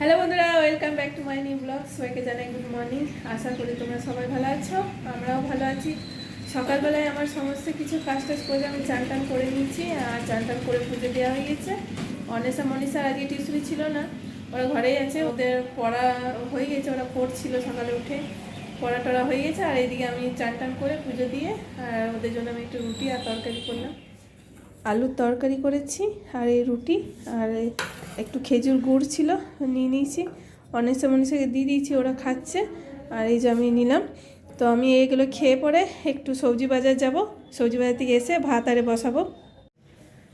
Hello বন্ধুরা welcome back to my new blog সবাইকে জানাই গুড মর্নিং আশা করি তোমরা সবাই ভালো আছো, আমরাও ভালো আছি। সকালবেলায় আমার সমস্ত কিছু কাজ টাজ করে আমি চান টান করে নিয়েছি, আর চান টান করে পুজো দেওয়া হয়ে গেছে। অনেসা মনীষা আজকে টিউশনি ছিল না, ওরা ঘরেই আছে, ওদের পড়া হয়ে গেছে, ওরা পড়ছিল সকালে উঠে। পড়া টড়া হয়ে গেছে, আর এইদিকে আমি চান টান করে পুজো দিয়ে, আর ওদের জন্য আমি একটু রুটি আর তরকারি করলাম। আলুর তরকারি করেছি আর এই রুটি আর একটু খেজুর গুড় ছিল, নিয়ে নিয়েছি। অনেসা মনীষাকে দিয়ে দিয়েছি, ওরা খাচ্ছে। আর এই যে আমি নিলাম। তো আমি এইগুলো খেয়ে পরে একটু সবজি বাজার যাব। সবজি বাজার থেকে এসে ভাত আরে বসাবো।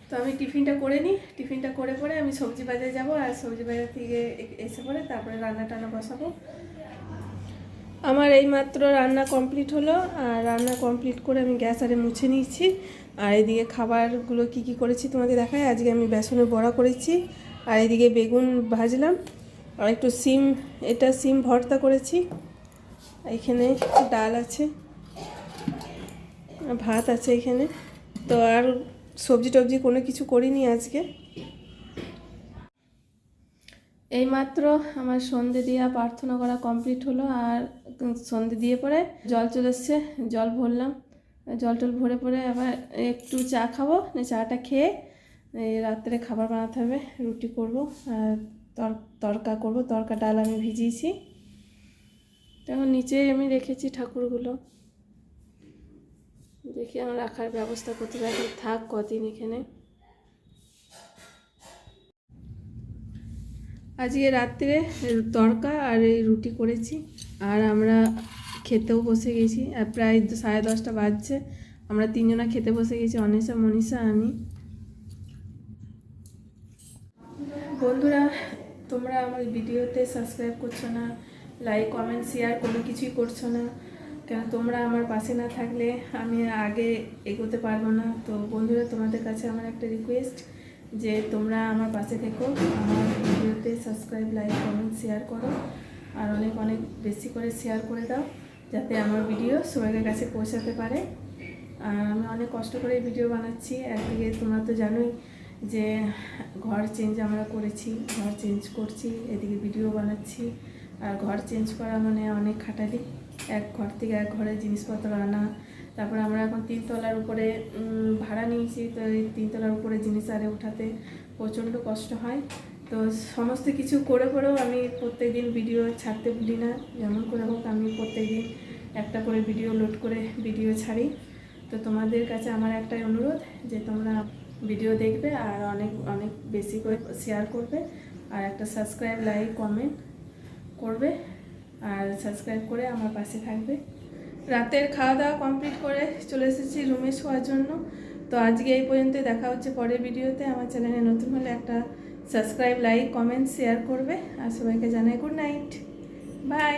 তো আমি টিফিনটা করে নিই। টিফিনটা করে পরে আমি সবজি বাজার যাব আর সবজি বাজার থেকে এসে পরে তারপরে রান্না টান্না বসাবো। আমার এই মাত্র রান্না কমপ্লিট হলো, আর রান্না কমপ্লিট করে আমি গ্যাস আরে মুছে নিয়েছি। আর এদিকে খাবারগুলো কি কি করেছি তোমাদের দেখায় আজকে আমি বেসনের বড়া করেছি, আর এদিকে বেগুন ভাজলাম। আর একটু সিম, এটা সিম ভর্তা করেছি। এখানে ডাল আছে, ভাত আছে এখানে। তো আর সবজি টবজি কোনো কিছু করিনি আজকে। এইমাত্র আমার সন্ধে দিয়া প্রার্থনা করা কমপ্লিট হলো আর সন্ধে দিয়ে পরে জল চলে এসছে, জল ভরলাম। জল টল ভরে পরে আবার একটু চা খাব চাটা খেয়ে রাত্রে খাবার বানাতে হবে, রুটি করব আর তর, তরকা করব, তরকা, ডাল আমি ভিজিয়েছি। তখন নিচে আমি রেখেছি ঠাকুরগুলো। দেখি আমার রাখার ব্যবস্থা করতে পারি থাক কদিন এখানে। আজকে রাত্রে তড়কা আর এই রুটি করেছি। আর আমরা খেতেও বসে গেছি। আর প্রায় সাড়ে দশটা বাজছে। আমরা তিনজনা খেতে বসে গেছি, অনিশা, মনীষা, আমি। বন্ধুরা, তোমরা আমার ভিডিওতে সাবস্ক্রাইব করছ না লাইক কমেন্ট শেয়ার কোনো কিছুই করছ না। কেন তোমরা আমার পাশে না থাকলে আমি আগে এগোতে পারব না। তো বন্ধুরা, তোমাদের কাছে আমার একটা রিকোয়েস্ট যে তোমরা আমার পাশে থেকো, আমার ভিডিওতে সাবস্ক্রাইব লাইক কমেন্ট শেয়ার করো। আর অনেক অনেক বেশি করে শেয়ার করে দাও, যাতে আমার ভিডিও সবাইয়ের কাছে পৌঁছাতে পারে। আর আমি অনেক কষ্ট করে ভিডিও বানাচ্ছি। একদিকে তোমরা তো জানোই যে ঘর চেঞ্জ আমরা করেছি, ঘর চেঞ্জ করছি, এদিকে ভিডিও বানাচ্ছি। আর ঘর চেঞ্জ করা মানে অনেক খাটালি। এক ঘর থেকে এক ঘরে জিনিসপত্র আনা তারপরে আমরা এখন তিনতলার উপরে ভাড়া নিয়েছি, তো এই তিনতলার উপরে জিনিস আরে উঠাতে প্রচণ্ড কষ্ট হয়। তো সমস্ত কিছু করে করেও আমি প্রত্যেকদিন ভিডিও ছাড়তে ভুলি না। যেমন করে হোক, আমি প্রত্যেকদিন একটা করে ভিডিও লোড করে ভিডিও ছাড়ি। তো তোমাদের কাছে আমার একটাই অনুরোধ যে তোমরা ভিডিও দেখবে আর অনেক অনেক বেশি করে শেয়ার করবে। আর একটা সাবস্ক্রাইব লাইক কমেন্ট করবে। আর সাবস্ক্রাইব করে আমার পাশে থাকবে। রাতের খাওয়া দাওয়া কমপ্লিট করে চলে এসেছি রুমে শোয়ার জন্য। তো আজকে এই পর্যন্ত দেখা হচ্ছে পরের ভিডিওতে আমার চ্যানেলে নতুন হলে একটা সাবস্ক্রাইব লাইক কমেন্ট শেয়ার করবে। আর সবাইকে জানাই গুড নাইট বাই